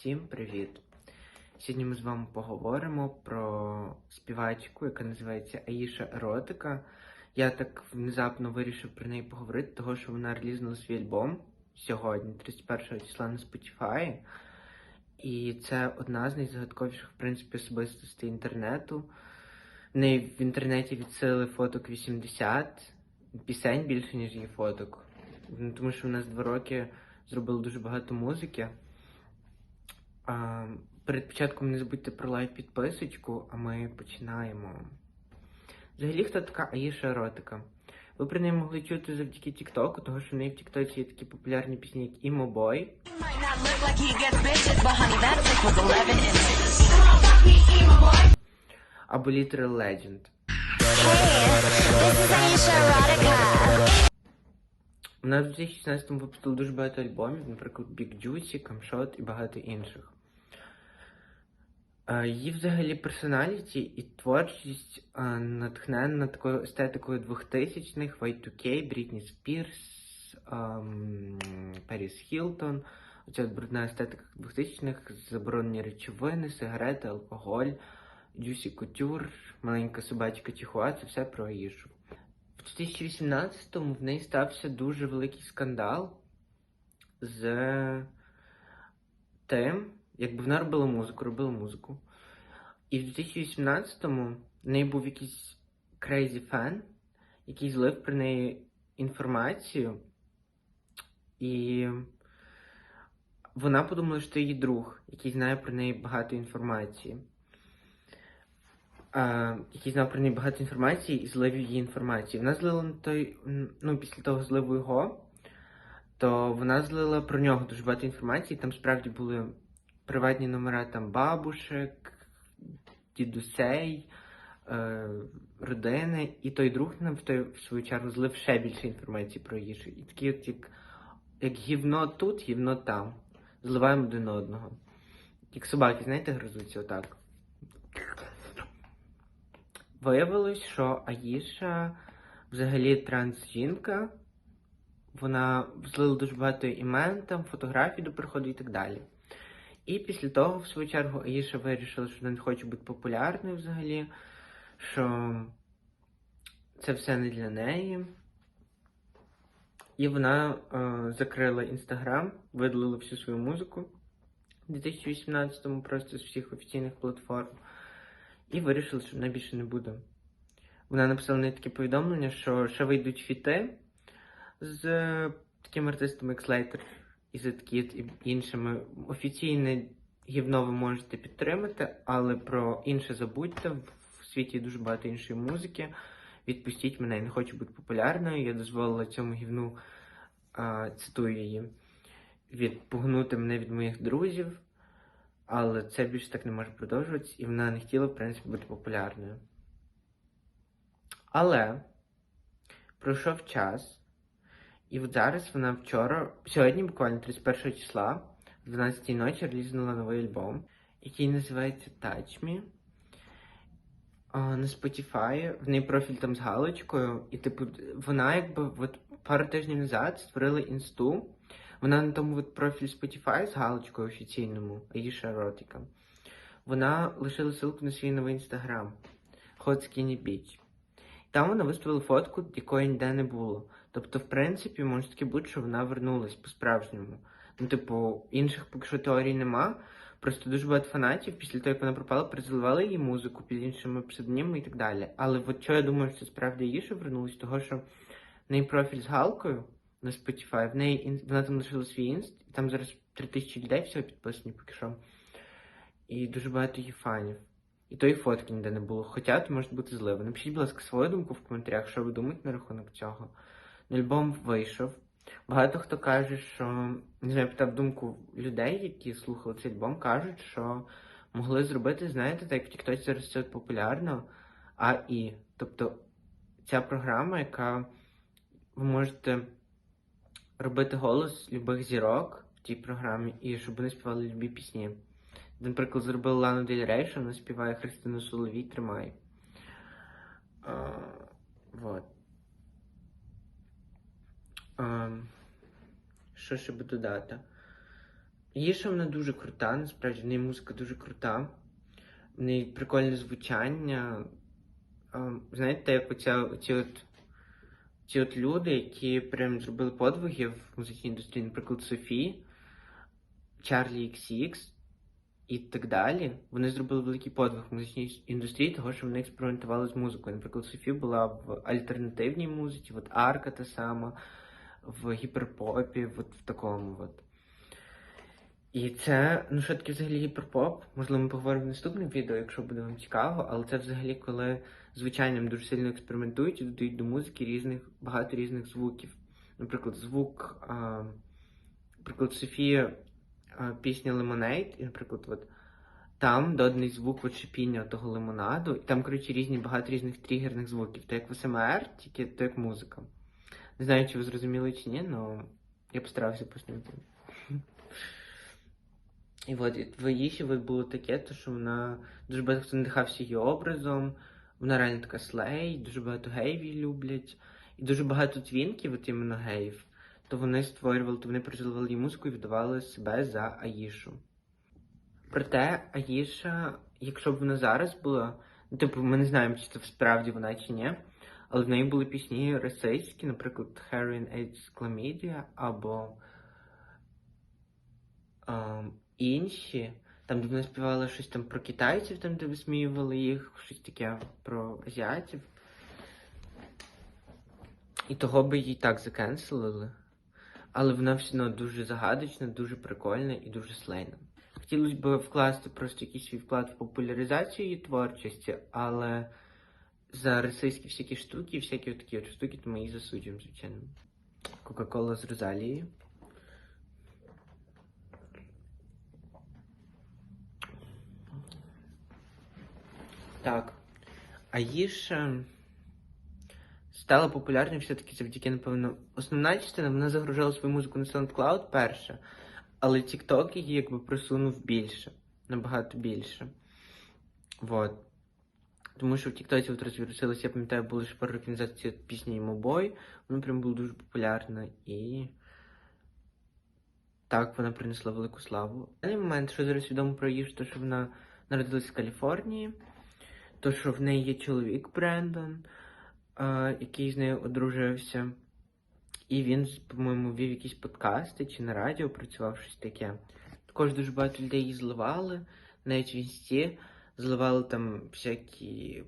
Всім привіт! Сьогодні ми з вами поговоримо про співачку, яка називається Аїша Еротика. Я так внезапно вирішив про неї поговорити, того що вона релізнула свій альбом сьогодні, 31 числа на Spotify. І це одна з найзагадковіших, в принципі, особистостей інтернету. В неї в інтернеті відсили фоток 80, пісень більше, ніж її фоток. Ну, Тому що вона з два роки зробила дуже багато музики. Перед початком не забудьте про лайк підписочку, а ми починаємо. Взагалі, хто така Аїша Еротика? Ви про неї могли чути завдяки Тіктоку, тому що в неї в Тіктоці є такі популярні пісні, як 11 inches. або Literal Legend. Вона в 2016-му випустила дуже багато альбомів, наприклад, Big Juicy, Camshot і багато інших. Її взагалі персоналіті і творчість натхненна такою естетикою 2000-х, Y2K, Брітні Спірс, Періс Хілтон. Оця брудна естетика 2000-х, заборонені речовини, сигарети, алкоголь, Juicy Couture, маленька собачка Чихуа, це все про Аїшу. В 2018-му в неї стався дуже великий скандал з тим, якби вона робила музику, робила музику. І в 2018-му в неї був якийсь crazy фен, який злив про неї інформацію, і вона подумала, що це її друг, який знає про неї багато інформації. А, який знав про неї багато інформації і злив її інформацію. Вона злила на той, ну, після того зливу його, то вона злила про нього дуже багато інформації. Там справді були приватні номера там бабушек, дідусей, е, родини. І той друг нам в, той, в свою чергу злив ще більше інформації про її. І такі от як, як гівно тут, гівно там. Зливаємо один одного. Як собаки, знаєте, гризуться отак. Виявилось, що Аїша взагалі транс-жінка. Вона злила дуже багато імен, там, фотографій до приходу і так далі. І після того, в свою чергу, Аїша вирішила, що вона не хоче бути популярною взагалі, що це все не для неї. І вона е, закрила інстаграм, видалила всю свою музику в 2018-му просто з всіх офіційних платформ. І вирішила, що вона більше не буде. Вона написала на таке повідомлення, що ще вийдуть фіти з такими артистами, як Slater і Zkid і іншими. Офіційне гівно ви можете підтримати, але про інше забудьте. В світі дуже багато іншої музики. Відпустіть мене, я не хочу бути популярною. Я дозволила цьому гівну, а, цитую її, відпугнути мене від моїх друзів. Але це більше так не може продовжуватися, і вона не хотіла, в принципі, бути популярною. Але пройшов час, і от зараз вона вчора, сьогодні, буквально 31 числа, в 12 ночі релізнула новий альбом, який називається Touch Me. На Spotify, в неї профіль там з галочкою, і типу, вона якби от пару тижнів назад створила інсту. Вона на тому от профілі Spotify з галочкою офіційному, Аїша Еротика. Вона лишила ссылку на свій новий інстаграм Hot Skinny Beach. Там вона виставила фотку, якої ніде не було. Тобто, в принципі, може таки бути, що вона вернулась по-справжньому. Ну, типу, інших поки що теорій нема. Просто дуже багато фанатів після того, як вона пропала, призливали її музику під іншими псевдонімами і так далі. Але от що я думаю, що це справді її що вернулась, того що в неї профіль з галкою на Spotify, в неї ін- вона там лишила свій інст, і там зараз 3000 людей всього підписані поки що. І дуже багато її фанів. І тої фотки ніде не було. Хоча це може бути зливо. Напишіть, будь ласка, свою думку в коментарях, що ви думаєте на рахунок цього. Альбом вийшов. Багато хто каже, що не знаю, питав думку людей, які слухали цей альбом, кажуть, що могли зробити, знаєте, так як в Тіктоці зараз це популярно, АІ. Тобто ця програма, яка ви можете робити голос любих зірок в тій програмі, і щоб вони співали любі пісні. Наприклад, зробили Лану Дель Рей, що вона співає Христину Соловій Тримай. А, вот. А, що ще би додати? Їша вона дуже крута, насправді в неї музика дуже крута. В неї прикольне звучання. А, Знаєте, як оця, оці от, ці от люди, які прям зробили подвиги в музичній індустрії, наприклад, Софі, Чарлі XX і так далі. Вони зробили великий подвиг в музичній індустрії, того, що вони експериментували з музикою. Наприклад, Софі була в альтернативній музиці, от Арка та сама, в гіперпопі, от в такому. От. І це, ну що таке взагалі гіперпоп? Можливо, ми поговоримо в наступному відео, якщо буде вам цікаво, але це взагалі коли звичайним дуже сильно експериментують і додають до музики різних, багато різних звуків. Наприклад, звук, а, наприклад, Софія пісня Lemonade, і, наприклад, от, там доданий звук от шипіння того лимонаду, і там, коротше, різні, багато різних тригерних звуків. То як в СМР, тільки то як музика. Не знаю, чи ви зрозуміли чи ні, але я постарався пояснити. І от в її було таке, то що вона дуже багато хто надихався її образом, вона реально така слей, дуже багато геїв її люблять. І дуже багато твінків, от іменно геїв, то вони створювали, то вони переживали її музику і віддавали себе за Аїшу. Проте Аїша, якщо б вона зараз була, ну типу, ми не знаємо, чи це справді вона чи ні, але в неї були пісні російські, наприклад, Heroin AIDS Chlamydia або ем, інші, там, де вона співала щось там про китайців, там, де висміювали їх, щось таке про азіатів. І того би її так закенселили. Але вона все одно дуже загадочна, дуже прикольна і дуже слейна. Хотілося б вкласти просто якийсь свій вклад в популяризацію її творчості, але за російські всякі штуки, всякі такі от штуки, то ми її засуджуємо, звичайно. Кока-кола з Розалією. Так. А Аїша стала популярною все-таки завдяки, напевно, основна частина, вона загружала свою музику на SoundCloud перша, але TikTok її якби просунув більше, набагато більше. Вот. Тому що в TikTok от розвірусилося, я пам'ятаю, були ж пару років назад ці пісні Імобой, вона прям була дуже популярна і. Так, вона принесла велику славу. На даний момент, що зараз відомо про її, що вона народилась в Каліфорнії, то що в неї є чоловік Брендон, який з нею одружився. І він, по-моєму, вів якісь подкасти чи на радіо працював щось таке. Також дуже багато людей її зливали, навіть в інсті зливали там всякі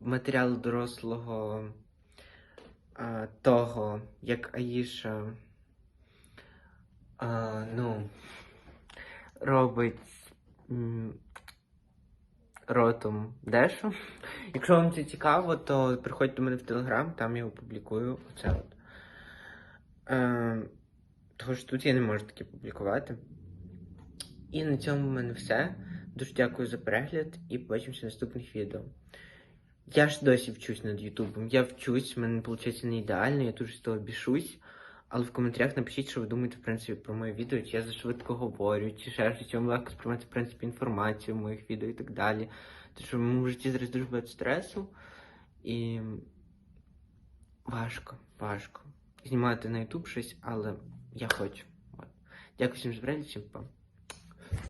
матеріали дорослого а, того, як Аїша а, ну, робить ротом дещо. Якщо вам це цікаво, то приходьте до мене в Телеграм, там я опублікую оце от. Е, того що тут я не можу таке публікувати. І на цьому в мене все. Дуже дякую за перегляд і побачимося в наступних відео. Я ж досі вчусь над Ютубом. Я вчусь, в мене виходить не ідеально, я дуже з того бішусь. Але в коментарях напишіть, що ви думаєте, в принципі, про моє відео, чи я зашвидко говорю, чи ще щось, чи вам легко сприймати, в принципі, інформацію в моїх відео і так далі. Тому що в моєму житті зараз дуже багато стресу і важко, важко. Знімати на YouTube щось, але я хочу. От. Дякую всім за перегляд, всім па.